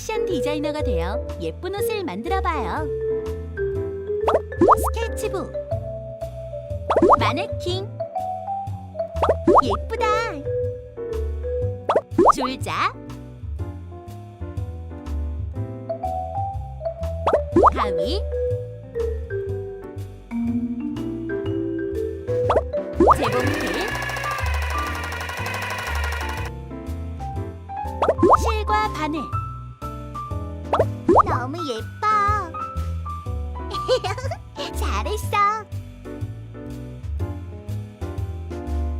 패션 디자이너가 되어 예쁜 옷을 만들어봐요. 스케치북, 마네킹, 예쁘다. 줄자, 가위, 재봉틀, 실과 바늘. 너무 예뻐. 잘했어.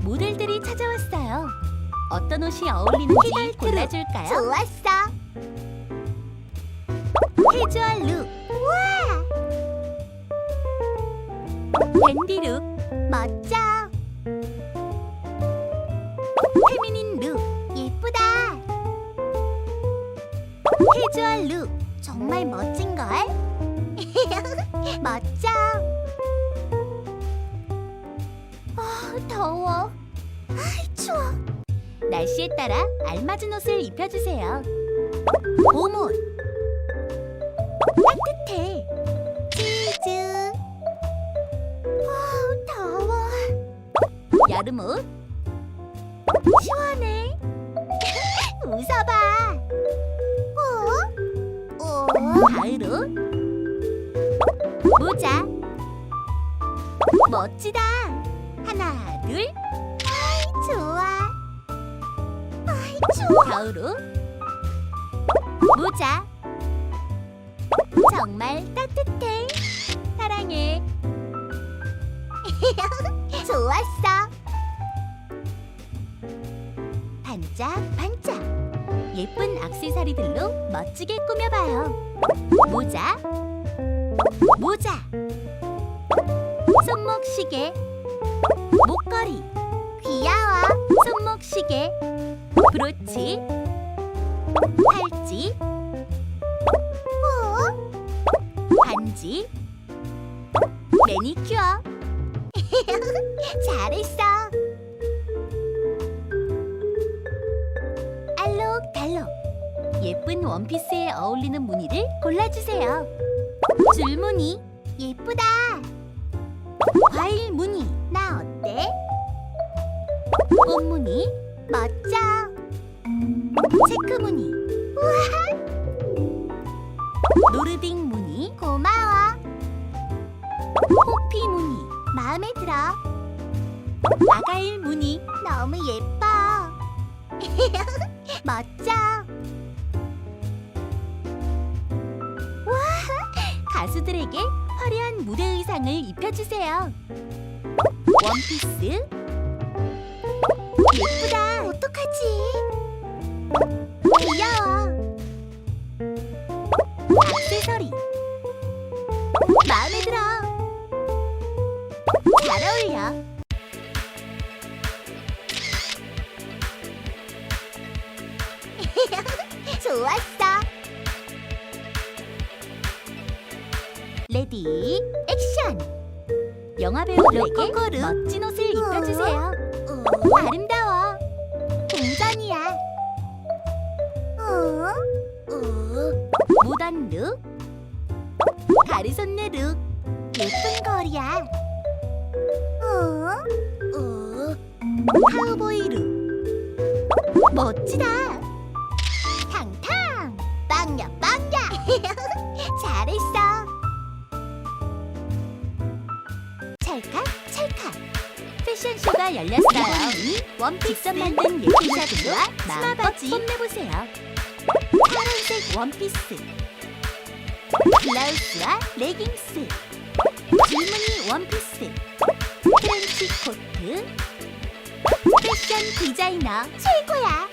모델들이 찾아왔어요. 어떤 옷이 어울리는지. 골라줄까요? 좋았어. 캐주얼 룩, 우와, 댄디 룩, 멋져. 페미닌 룩, 예쁘다. 캐주얼 룩, 정말 멋진 걸. 멋져. 아, 더워. 아이, 추워. 날씨에 따라 알맞은 옷을 입혀주세요. 봄옷, 따뜻해. 치즈. 아, 더워. 여름옷, 시원해. 웃어봐. 가을옷, 모자. 멋지다. 하나, 둘, 좋아. 아이, 추워. 가을옷, 모자. 정말 따뜻해. 사랑해. 좋았어. 반짝반짝. 예쁜 액세서리들로 멋지게 꾸며봐요. 모자, 모자, 손목 시계, 목걸이, 귀여워. 손목 시계, 브로치, 팔찌, 어? 반지, 매니큐어. 잘했어. 예쁜 원피스에 어울리는 무늬를 골라주세요. 줄무늬, 예쁘다. 과일 무늬, 나 어때? 꽃무늬, 멋져. 체크 무늬, 우와, 노르딩 무늬, 고마워. 호피 무늬, 마음에 들어. 아가일 무늬, 너무 예뻐. 멋져. 가수들에게 화려한 무대 의상을 입혀주세요. 원피스, 예쁘다. 어떡하지? 귀여워. 액세서리. 마음에 들어. 잘 어울려. 좋았어. 레디, 액션. 영화 배우들에게 로코코르. 멋진 옷을 입혀주세요. 어, 아름다워. 동전이야. 어? 어? 모던 룩, 가르손네 룩, 예쁜 거리야. 어? 어? 카우보이 룩. 멋지다. 탕탕. 빵야 빵야. 잘했어. 패션쇼가 열렸어요. 원피스 만든 예쁜 샤들로 마음껏 뽐내보세요. 파란색 원피스, 블라우스와 레깅스, 줄무늬 원피스, 트렌치 코트, 패션 디자이너 최고야.